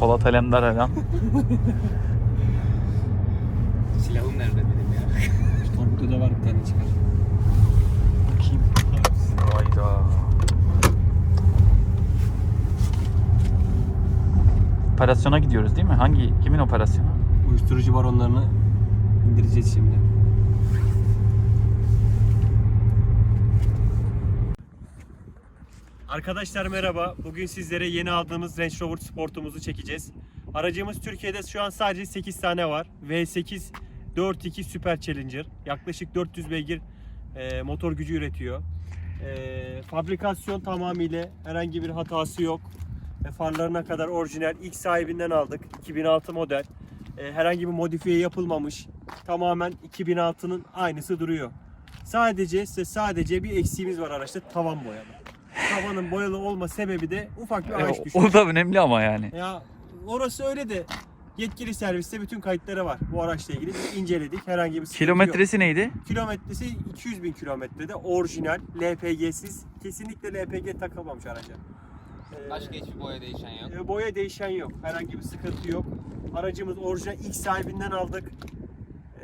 Polat Alemdar adam. Silahım nerede benim ya? Torpidoda var bir tane çıkar. Bakayım. Hayda. Operasyona gidiyoruz değil mi? Hangi? Kimin operasyonu? Uyuşturucu baronlarını indireceğiz şimdi. Arkadaşlar merhaba. Bugün sizlere yeni aldığımız Range Rover Sport'umuzu çekeceğiz. Aracımız Türkiye'de şu an sadece 8 tane var. V8 4.2 Super Challenger. Yaklaşık 400 beygir e, motor gücü üretiyor. E, fabrikasyon tamamıyla herhangi bir hatası yok. E, farlarına kadar orijinal. İlk sahibinden aldık. 2006 model. E, herhangi bir modifiye yapılmamış. Tamamen 2006'nın aynısı duruyor. Sadece ise sadece bir eksiğimiz var araçta tavan boyalı. Tavanın boyalı olma sebebi de ufak bir ağaç düşmüş. o da önemli ama yani. Ya orası öyle de yetkili serviste bütün kayıtları var. Bu araçla ilgili Biz inceledik. Herhangi bir sıkıntı yok. Kilometresi neydi? Kilometresi 200 bin kilometrede orijinal LPG'siz. Kesinlikle LPG takılmamış araca. Ee, Başka hiçbir boya değişen yok. e, Boya değişen yok. Herhangi bir sıkıntı yok. Aracımız orijinal ilk sahibinden aldık.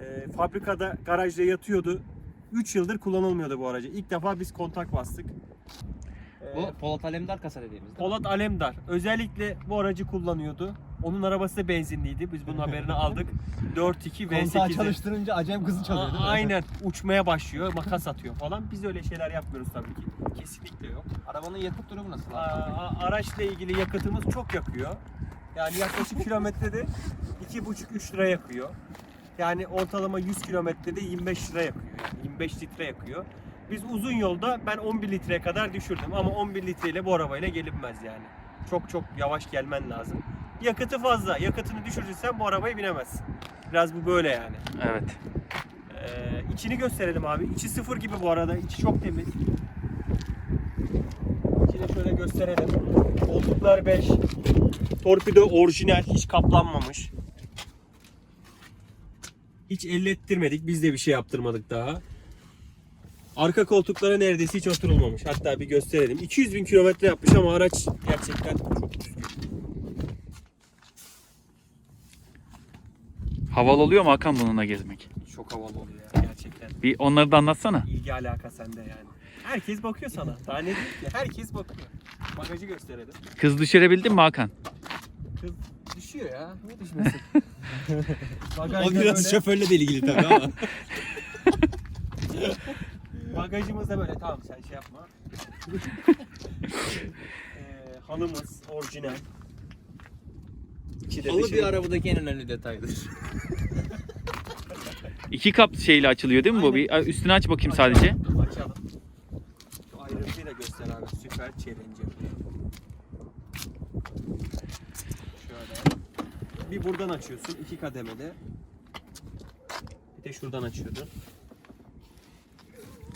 E, fabrikada garajda yatıyordu. 3 yıldır kullanılmıyordu bu aracı. İlk defa biz kontak bastık. E, Bu Polat Alemdar kasa dediğimiz. değil mi? Polat Alemdar özellikle bu aracı kullanıyordu. Onun arabası da benzinliydi. Biz bunun haberini aldık. 4.2 Kontağı V8'i. çalıştırınca acayip kızı çalıyor değil mi? Aynen. Uçmaya başlıyor, makas atıyor falan. Biz öyle şeyler yapmıyoruz tabii ki. Kesinlikle yok. Arabanın yakıt durumu nasıl? A- abi? a- araçla ilgili yakıtımız çok yakıyor. Yani yaklaşık kilometrede 2,5-3 lira yakıyor. Yani ortalama 100 kilometrede 25 lira yakıyor. Yani 25 litre yakıyor. Biz uzun yolda ben 11 litreye kadar düşürdüm ama 11 litreyle bu arabayla gelinmez yani. Çok çok yavaş gelmen lazım. Yakıtı fazla. Yakıtını düşürürsen bu arabaya binemezsin. Biraz bu böyle yani. Evet. Ee, içini gösterelim abi. İçi sıfır gibi bu arada. İçi çok temiz. İçini şöyle gösterelim. Koltuklar 5. Torpido orijinal. Hiç kaplanmamış. Hiç ellettirmedik. Biz de bir şey yaptırmadık daha. Arka koltuklara neredeyse hiç oturulmamış. Hatta bir gösterelim. 200 bin kilometre yapmış ama araç gerçekten çok düzgün. Havalı oluyor mu Hakan bununla gezmek? Çok havalı oluyor ya gerçekten. Bir onları da anlatsana. İlgi alaka sende yani. Herkes bakıyor sana. Daha ne diyeyim ki? Herkes bakıyor. Bagajı gösterelim. Kız düşürebildin mi Hakan? Kız düşüyor ya. Niye düşmesin? Bagajda O biraz böyle- şoförle de ilgili tabii ama. Bagajımızda böyle tamam sen şey yapma. ee, halımız orijinal. İçi de Halı bir da- arabadaki en önemli detaydır. İki kap şeyle açılıyor değil mi bu? Aynen. Bir üstünü aç bakayım sadece. Açalım. Açalım. Şu ayrıntıyı da göster abi. Süper Challenger. Şöyle. Bir buradan açıyorsun. iki kademede. Bir de şuradan açıyordun.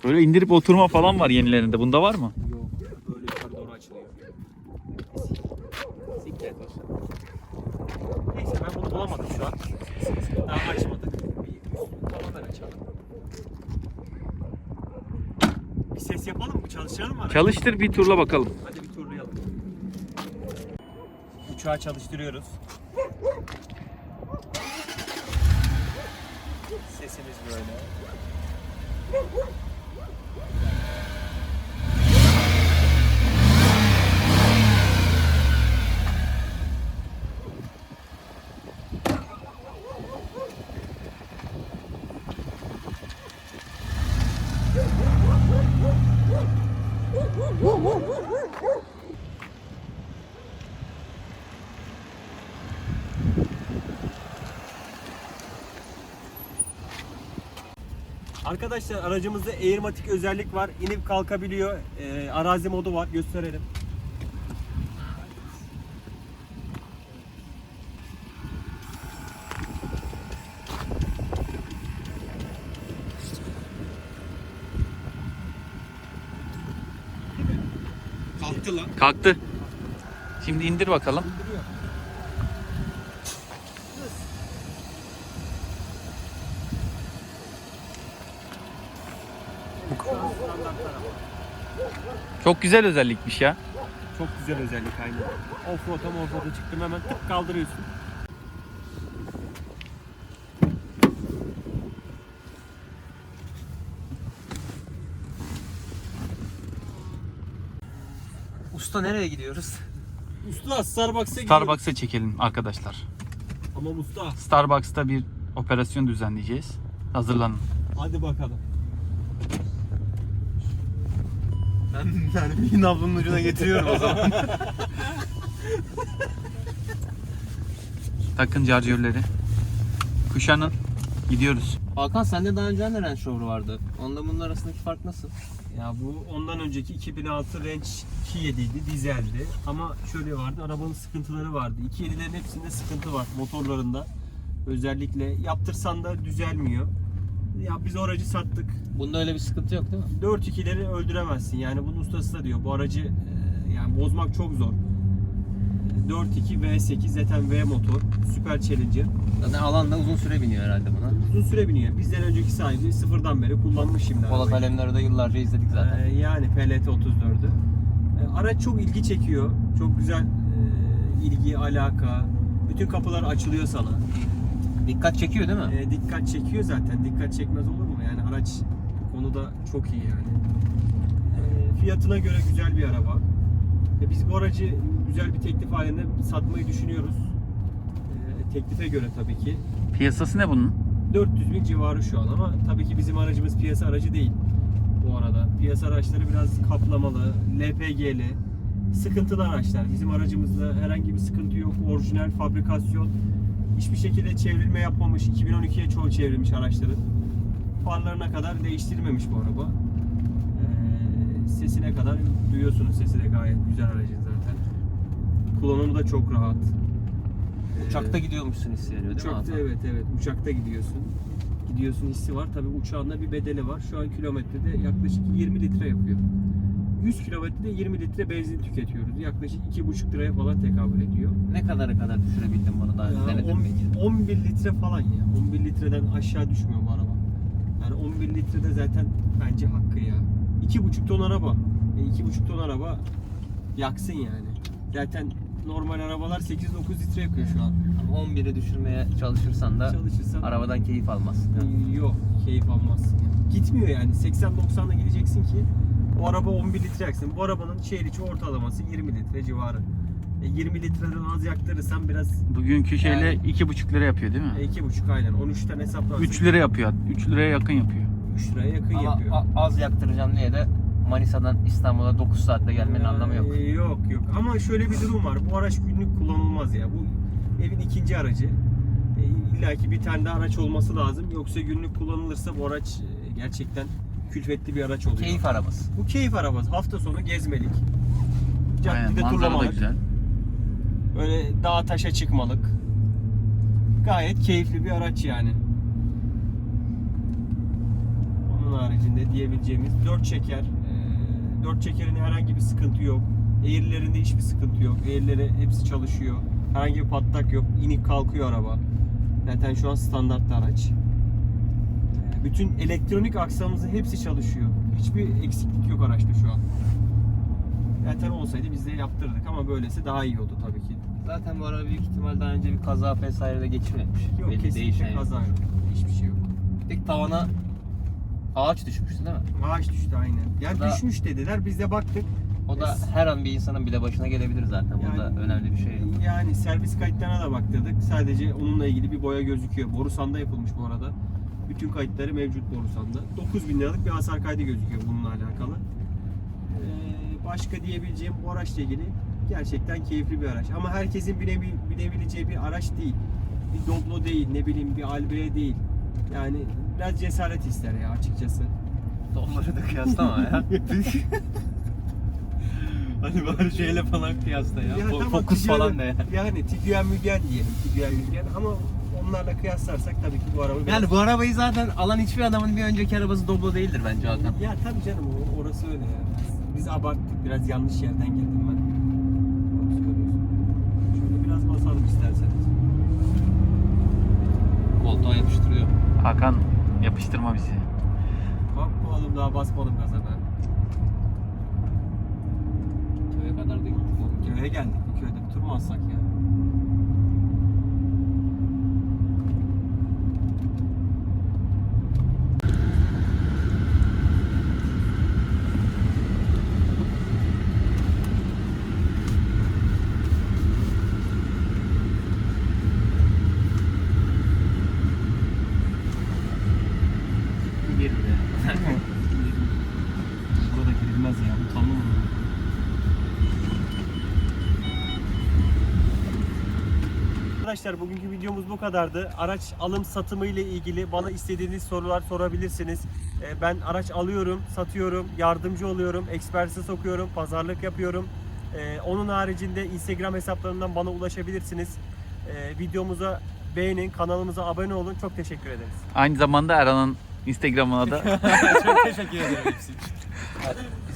Böyle indirip oturma falan var yenilerinde. Bunda var mı? Yok. Böyle yukarı doğru açılıyor. Siklet. Neyse ben bunu bulamadım şu an. Daha açmadık. Tamamen açalım. Bir ses yapalım mı? Çalıştıralım mı? Çalıştır bir turla bakalım. Hadi bir turlayalım. Uçağı çalıştırıyoruz. Sesimiz böyle. Arkadaşlar aracımızda Airmatic özellik var. İnip kalkabiliyor. Ee, arazi modu var. Gösterelim. Kalktı lan. Kalktı. Şimdi indir bakalım. İndiriyor. Çok güzel özellikmiş ya. Çok güzel özellik aynı. Offroad'a offroad'a çıktım hemen tık kaldırıyorsun. Usta nereye gidiyoruz? Usta Starbucks'a Starbucks'a çekelim arkadaşlar. Ama usta Starbucks'ta bir operasyon düzenleyeceğiz. Hazırlanın. hadi bakalım. Ben mermiyi nabzının ucuna getiriyorum o zaman. Takın chargerleri. Kuşanın. Gidiyoruz. Hakan sende daha önce ne Range Rover vardı? Onunla bunun arasındaki fark nasıl? Ya bu ondan önceki 2006 Range 2.7'ydi, dizeldi. Ama şöyle vardı, arabanın sıkıntıları vardı. 2.7'lerin hepsinde sıkıntı var motorlarında. Özellikle yaptırsan da düzelmiyor. Ya biz o aracı sattık. Bunda öyle bir sıkıntı yok değil mi? 4.2'leri öldüremezsin. Yani bunun ustası da diyor. Bu aracı e, yani bozmak çok zor. 4.2 V8 zaten V motor. Süper Challenger. Zaten alanda uzun süre biniyor herhalde buna. Uzun süre biniyor. Bizden önceki sahibi sıfırdan beri kullanmış şimdi. Polat. Alemdar'ı da yıllarca izledik zaten. Ee, yani PLT 34'ü. Ee, araç çok ilgi çekiyor. Çok güzel e, ilgi, alaka. Bütün kapılar açılıyor sana. Dikkat çekiyor değil mi? Ee, dikkat çekiyor zaten. Dikkat çekmez olur mu? Yani araç konuda çok iyi yani. Ee, fiyatına göre güzel bir araba. Ee, biz bu aracı güzel bir teklif halinde satmayı düşünüyoruz. Ee, teklife göre tabii ki. Piyasası ne bunun? 400 bin civarı şu an ama tabii ki bizim aracımız piyasa aracı değil bu arada. Piyasa araçları biraz kaplamalı, LPG'li, sıkıntılı araçlar. Bizim aracımızda herhangi bir sıkıntı yok. Orijinal fabrikasyon. Hiçbir şekilde çevrilme yapmamış. 2012'ye çoğu çevrilmiş araçların. Farlarına kadar değiştirilmemiş bu araba. Ee, sesine kadar duyuyorsunuz. Sesi de gayet güzel aracın zaten. Kullanımı da çok rahat. Ee, Uçakta gidiyormuşsun hissi veriyor değil mi Uçakta Hakan? evet evet uçakta gidiyorsun. Gidiyorsun hissi var. Tabii uçağın da bir bedeli var. Şu an kilometrede yaklaşık 20 litre yapıyor. 100 kilometrede 20 litre benzin tüketiyoruz. Yaklaşık 2,5 liraya falan tekabül ediyor. Ne kadara kadar düşürebildin bunu daha önce denedin mi? 11 litre falan ya. 11 litreden aşağı düşmüyor bu araba. Yani 11 litrede zaten bence hakkı ya. 2,5 ton araba. E, 2,5 ton araba yaksın yani. Zaten normal arabalar 8-9 litre yakıyor şu an. Ama 11'e düşürmeye çalışırsan da Çalışırsan arabadan keyif almazsın. Yok, keyif almazsın. yani. Gitmiyor yani. 80-90'la gideceksin ki o araba 11 litre yaksın. Bu arabanın şehir içi ortalaması 20 litre civarı. E, 20 litreden az yaktırırsan biraz Bugünkü şeyle Yani- iki buçuk lira yapıyor değil mi? e, 2,5 aynen. 13'ten hesaplarsın. 3 lira yapıyor. 3 liraya yakın yapıyor. 3 liraya yakın Ama yapıyor. a- az yaktıracağım diye de Manisa'dan İstanbul'a 9 saatte gelmenin Ee, anlamı yok. Yok yok. Ama şöyle bir durum var. Bu araç günlük kullanılmaz ya. Bu evin ikinci aracı. E, İlla ki bir tane de araç olması lazım. Yoksa günlük kullanılırsa bu araç e, gerçekten külfetli bir araç oluyor. Keyif arabası. Bu keyif arabası. Hafta sonu gezmelik. Aynen, Caddede manzara da turlamalık. güzel. Böyle dağ taşa çıkmalık. Gayet keyifli bir araç yani. Onun haricinde diyebileceğimiz 4 çeker. 4 çekerin herhangi bir sıkıntı yok. Eğrilerinde hiçbir sıkıntı yok. Eğrileri hepsi çalışıyor. Herhangi bir patlak yok. İnik kalkıyor araba. Zaten şu an standart araç. Bütün elektronik aksamımızın hepsi çalışıyor. Hiçbir eksiklik yok araçta şu an. Zaten olsaydı biz de yaptırdık ama böylesi daha iyi oldu tabii ki. Zaten bu araba büyük ihtimal daha önce bir kaza vesaire de geçirmemiş. Yok Belli kesinlikle değişen kaza yok. Hiçbir şey yok. Tek tavana ağaç düşmüştü değil mi? Ağaç düştü aynen. Yani O da- düşmüş dediler biz de baktık. O da Es- her an bir insanın bile başına gelebilir zaten. Burada Yani- önemli bir şey yok. Yani servis kayıtlarına da baktırdık. Sadece onunla ilgili bir boya gözüküyor. Borusan'da yapılmış bu arada. Bütün kayıtları mevcut Borusan'da. 9000 liralık bir hasar kaydı gözüküyor bununla alakalı. Ee, başka diyebileceğim bu araçla ilgili gerçekten keyifli bir araç. Ama herkesin bine, binebileceği bir araç değil. Bir Doblo değil, ne bileyim bir Albea değil. Yani biraz cesaret ister ya açıkçası. Onları da kıyaslama ya. Hani bari şeyle falan kıyasla ya. Ya Fo- tamam, Tiguan- falan da ya. Yani Tiguan Mügen diyelim. Tiguan Mügen ama onlarla kıyaslarsak tabii ki bu araba biraz... Yani bu arabayı zaten alan hiçbir adamın bir önceki arabası Doblo değildir bence Hakan. Ya tabii canım o- orası öyle ya. Biz abarttık biraz yanlış yerden geldim ben. Doğru söylüyorsun. Şöyle biraz basalım isterseniz. Koltuğa yapıştırıyor. Hakan yapıştırma bizi. Kalkma oğlum daha basmadım gaza ben. Köye kadar da gitti. köye geldik. Bir köyde bir tur mu atsak ya? Geride. Burada girilmez ya. Bu tamam mı? Arkadaşlar bugünkü videomuz bu kadardı. Araç alım satımı ile ilgili bana istediğiniz sorular sorabilirsiniz. Ee, Ben araç alıyorum, satıyorum, yardımcı oluyorum, ekspertize sokuyorum, pazarlık yapıyorum. Ee, Onun haricinde Instagram hesaplarından bana ulaşabilirsiniz. Ee, Videomuza beğenin, kanalımıza abone olun. Çok teşekkür ederiz. Aynı zamanda Erhan'ın Instagram'ına da Çok teşekkür ederim hepsi için.